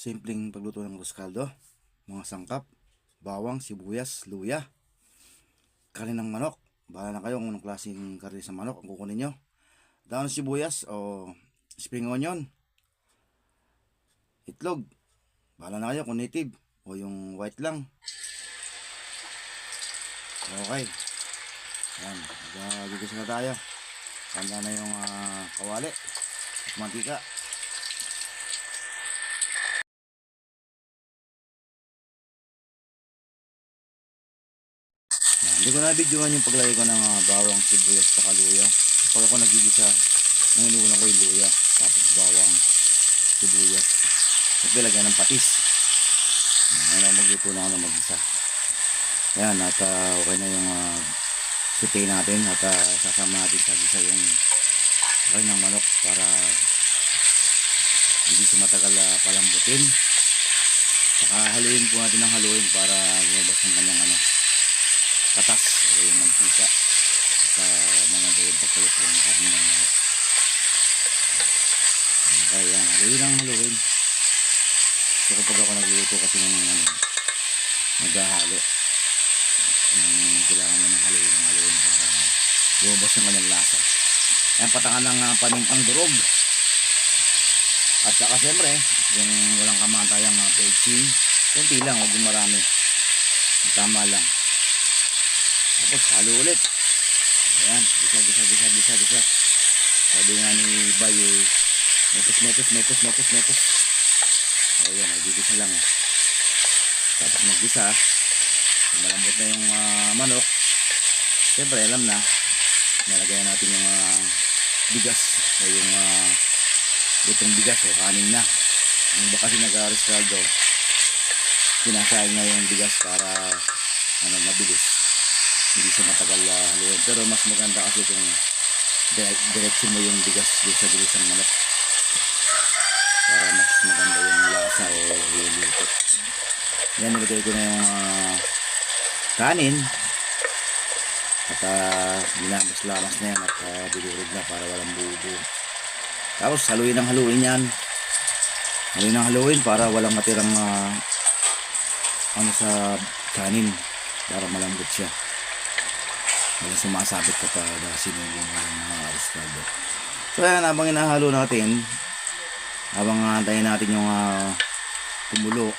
Simpleng pagluto ng arroz caldo. Mga sangkap, bawang, sibuyas, luya. Kanin ng manok. Bahala na kayo kung anong klaseng karne sa manok ang kukunin nyo. Daon sibuyas o spring onion. Itlog. Bahala na kayo kung native o yung white lang. Okay. Yan. Magagigis na tayo. Kanya na yung ah, kawali at mantika. Yan. Hindi ko na videoan yung paglagay ko ng ah, bawang, sibuyas sa kaluya. Pag ako nagigisa, ang inuulan ko yung luya. Tapos bawang, sibuyas. At lagyan ng patis. Yan. Ngayon magluto na ako ng mag-isa. Ayan, at ah, okay na yung uh, sute natin at ah, sasama natin sa gisa yung okay ng manok para hindi siya matagal ah, palambutin. Saka haluin po natin ng haluin para lumabas ng kanyang ano, katas o eh, yung mantika sa ah, mga dayon pagkulit ng karne ng lahat. Ah, okay yan haluin ang haluin so kapag ako nagluluto kasi ng ano naghahalo um, hmm, kailangan mo ng haluin ng haluin para lumabas ng kanyang lasa. Yan patangan ng ah, uh, panumpang durog at saka siyempre yung walang kamatayang uh, pechin kunti lang huwag marami. Tama lang. Tapos halo ulit. Ayan, gisa, gisa, gisa, gisa, gisa. Sabi nga ni Bay, eh, metos, metos, metos, metos, metos. Ayan, nagigisa lang. Eh. Tapos maggisa, malambot na yung ah, manok siyempre alam na nalagyan natin yung ah, bigas o yung uh, lutong bigas o kanin na yung iba kasi nag-aris kaldo sinasayang na yung bigas para ano mabilis hindi siya matagal uh, haluin pero mas maganda kasi kung dire- diretso mo yung bigas doon sa bilisang manok. Para mas maganda yung lasa o yung luto. Yan nilagay ko na yung ah, kanin. At uh, linamas-lamas na yan at uh, bilurog na para walang bubo. Tapos haluin ang haluin yan. Haluin ang haluin para walang matirang ah, ano sa kanin. Para malambot siya wala sumasabit kapag uh, sinulong ng mga arroz caldo so yan habang inahalo natin habang antayin natin yung uh, kumulo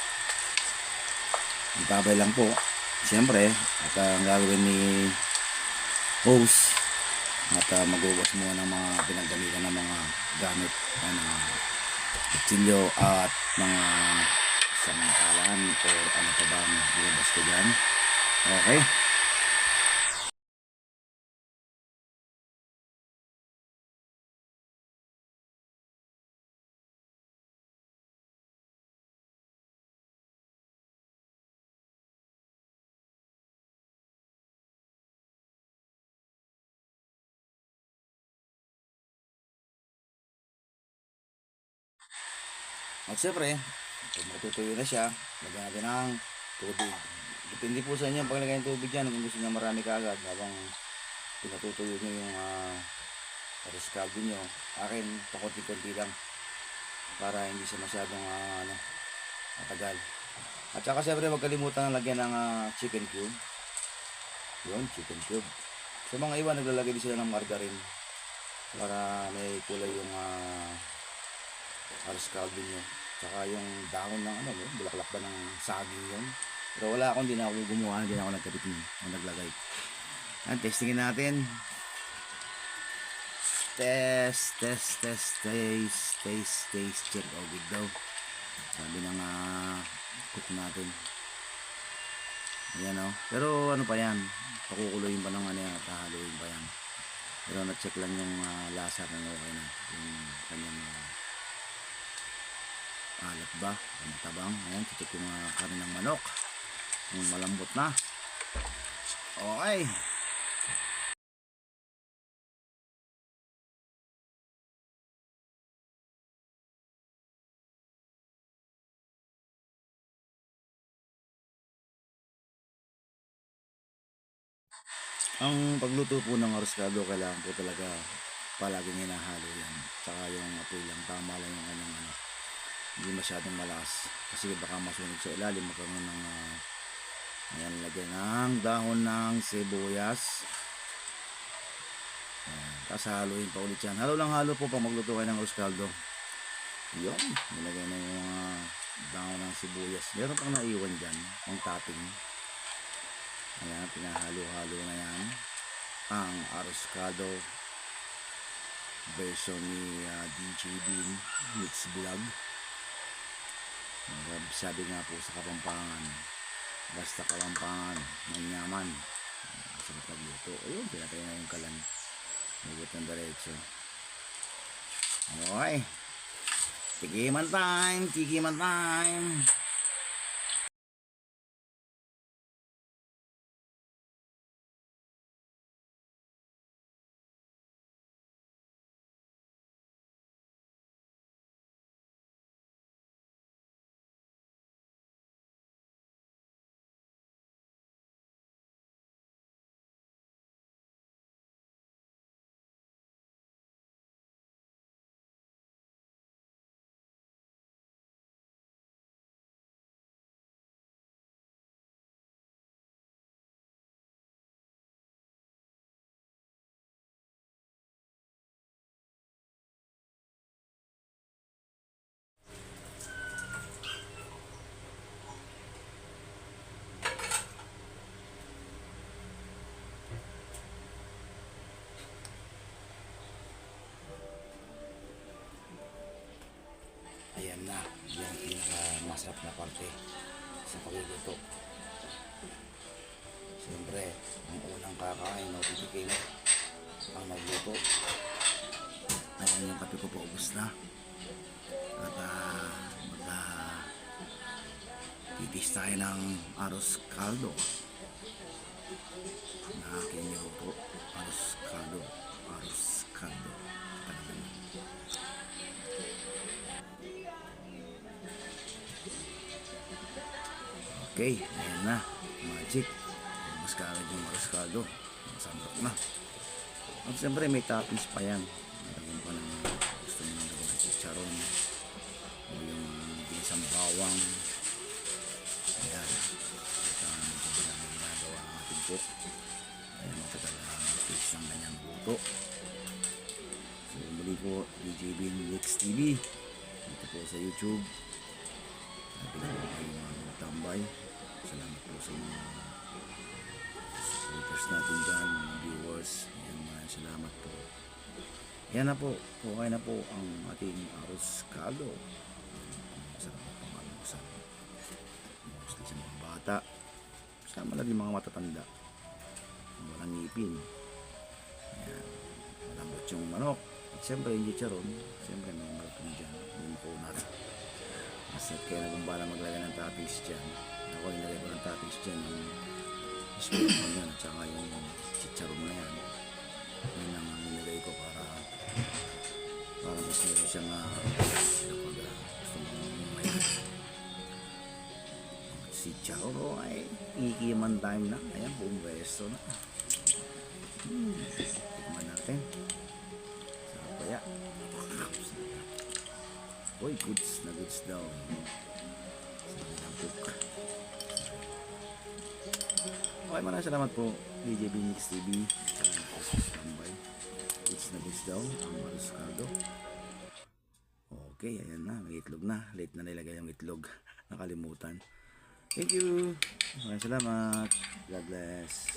Itabay lang po. Siyempre, at uh, ang gagawin ni host at uh, magugas muna ng mga pinagdamitan ng mga gamit ng mga kutsilyo at mga samantalan o ano pa ba ang lumabas ko dyan. Okay. At siyempre, pag matutuyo na siya, lagyan natin ng tubig. Depende po sa inyo ang paglagay ng tubig dyan kung gusto niya marami kaagad habang pinatutuyo nyo yung uh, arroz caldo nyo. Akin, pakunti-kunti lang para hindi siya masyadong ah, ano, matagal. At saka siyempre, huwag kalimutan na lagyan ng ah, chicken cube. Yun, chicken cube. Sa mga iwan, naglalagay din sila ng margarine para may kulay yung uh, aros caldo nyo. Tsaka yung dahon ng ano, yun, bulaklak ba ng saging yun. Pero wala akong, na ako gumawa, na ako nagkabit ng naglagay. Yan, testingin natin. Test, test, test, taste, taste, taste, check. Oh, good daw. Sabi ng uh, cook natin. Ayan o. Pero ano pa yan, pakukuloyin pa ng ano yan, hahaluin pa yan. Pero na-check lang yung ah, lasa kung okay na. Yung kanyang ah, alat ba? Ang tabang. Ayan, check yung mga kanin manok. Yung malambot na. Okay. Ang pagluto po ng arroskado, kailangan po talaga palaging hinahalo yan. Tsaka yung apoy lang, tama lang yung kanyang ano, hindi masyadong malakas. Kasi baka masunog sa ilalim magkaroon ng uh, ayan lagyan ng dahon ng sibuyas. Ayan, tapos haluin pa ulit yan. Halo lang halo po pag magluto kayo ng arroz caldo yun nilagay na yung mga dahon ng sibuyas. Meron pang naiwan dyan ang topping. Ayan pinahalo-halo na yan. Ang arroz caldo version ni uh, DJ Bean Mix Vlog sabi nga po sa Kapampangan basta Kapampangan manyaman sa pagluto ayun pinatay na yung kalan. Hugot ng diretso. Okay tikiman time tikiman time yan ang pinakamasarap na parte sa pagluluto. Siyempre, ang unang kakain o titikin ang nagluto. Ayan yung kape ko po, ubus na. At uh, mag uh, titis tayo ng aros caldo na aking niluto. Okay, ayan na. Magic. Mas kaagad yung rascado. Sandok na. At siyempre may toppings pa yan. Nalagyan pa ng gusto mo nalagyan ng chicharon. O yung ginisang bawang. Ayan. Ito ang mga ginagawa ng ating cook. Ayan, matagal ang taste ng kanyang luto. So muli po, DJ Bin Mix TV. Ito po sa YouTube. Nabilang po kayo mga tambay. Salamat po sa mga supporters natin dyan, mga viewers. Ayan, maraming salamat po. Yan na po. Okay na po ang ating arroz caldo. Masarap na pangalusan. Mostly sa mga bata. Sama na din mga matatanda. Walang ngipin. Ayan. Malambot yung manok. At siyempre yung chicharon. Siyempre may malapin dyan. Yung makunat. Basta kaya nagumbala maglagay ng toppings dyan. Ako nilagay ko ng toppings dyan yung sweet mo yan at saka yung chicharon na yan. Yun ang nilagay ko para para mas meron siyang uh, kapag uh, gusto mo may si Charo ay ikiman time na. Ayan, buong resto na. Hmm, tikman natin. Sarap kaya. Uy, goods na goods daw. Okay, maraming salamat po. DJ Binix TV. Standby. Goods na goods daw. Ang maluskado. Okay, ayan na. May itlog na. Late na nilagay yung itlog. Nakalimutan. Thank you. Maraming salamat. God bless.